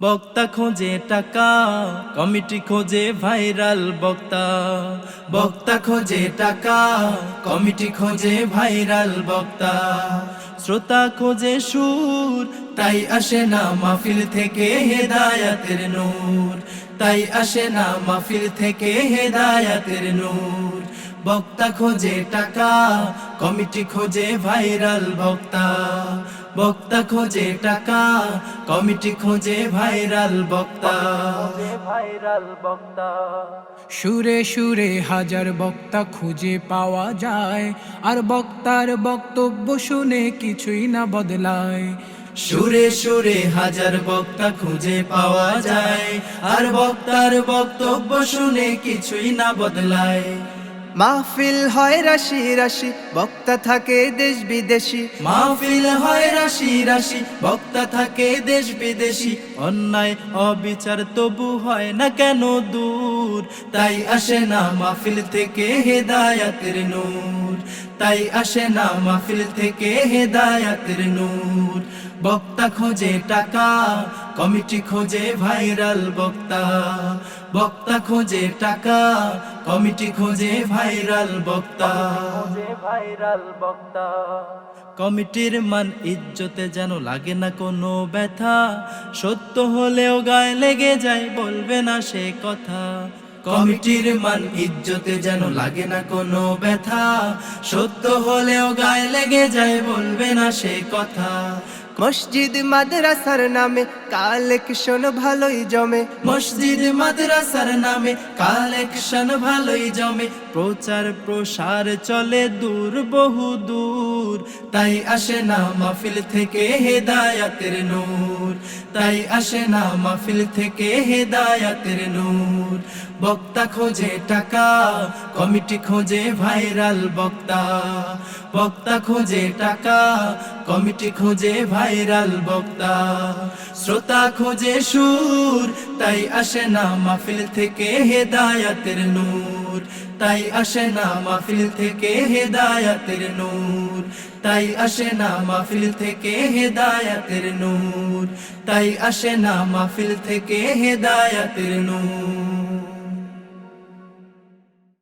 বক্তা খোঁজে টাকা, কমিটি খোঁজে ভাইরাল বক্তা। বক্তা খোঁজে টাকা, কমিটি খোঁজে ভাইরাল বক্তা। শ্রোতা খোঁজে সুর, তাই আসে না মাহফিল থেকে হেদায়াতের নূর। তাই আসে না মাহফিল থেকে হেদায়াতের নূর। বক্তা খোঁজে টাকা, কমিটি খোঁজে ভাইরাল বক্তা। বক্তা খোঁজে টাকা, কমিটি খোঁজে ভাইরাল বক্তা। ভাইরাল বক্তা সুরে সুরে হাজার বক্তা খুঁজে পাওয়া যায়, আর বক্তার বক্তব্য শুনে কিছুই না বদলায়। সুরে সুরে হাজার বক্তা খুঁজে পাওয়া যায়, আর বক্তার বক্তব্য শুনে কিছুই না বদলায়। মাহফিল হয় রাশি রাশি, বক্তা থাকে দেশ বিদেশি। মাহফিল হয় রাশি রাশি, বক্তা থাকে দেশ বিদেশি। অন্যায়, অবিচার তবু হয় না কেন দূর? তাই আসে না মাহফিল থেকে হেদায়াতের নূর। তাই আসে না মাহফিল থেকে হেদায়াতের নূর। বক্তা খোঁজে টাকা কমিটি খোঁজে ভাইরাল বক্তা বক্তা খোঁজে টাকা কমিটি খোঁজে ভাইরাল বক্তা। ভাইরাল বক্তা। কমিটির মান ইজ্জতে যেন লাগে না কোনো ব্যথা সত্য হলেও গায়ে লেগে যায় বলবে না সে কথা। কমিটির মান ইজ্জতে যেন লাগে না কোনো ব্যথা সত্য হলেও গায়ে লেগে যায় বলবে না সে কথা। মসজিদ মাদ্রাসার নামে, কালেকশন ভালোই জমে। মসজিদ মাদ্রাসার নামে, কালেকশন ভালোই জমে। প্রচার প্রসার চলে দূর, বহু দূর। তাই আসে না মাহফিল থেকে হেদায়াতের নূর। তাই আসে না মাহফিল থেকে হেদায়াতের নূর। বক্তা খোঁজে টাকা, কমিটি খোঁজে ভাইরাল বক্তা। বক্তা খোঁজে টাকা, কমিটি খোঁজে ভাইরাল বক্তা। শ্রোতা খোঁজে সুর, তাই আসে না মাহফিল থেকে হেদায়াতের নূর, তাই আসে না মাহফিল থেকে হেদায়াতের নূর। তাই আসে না মাহফিল থেকে হেদায়াতের নূর। তাই আসে না মাহফিল থেকে হেদায়াতের নূর।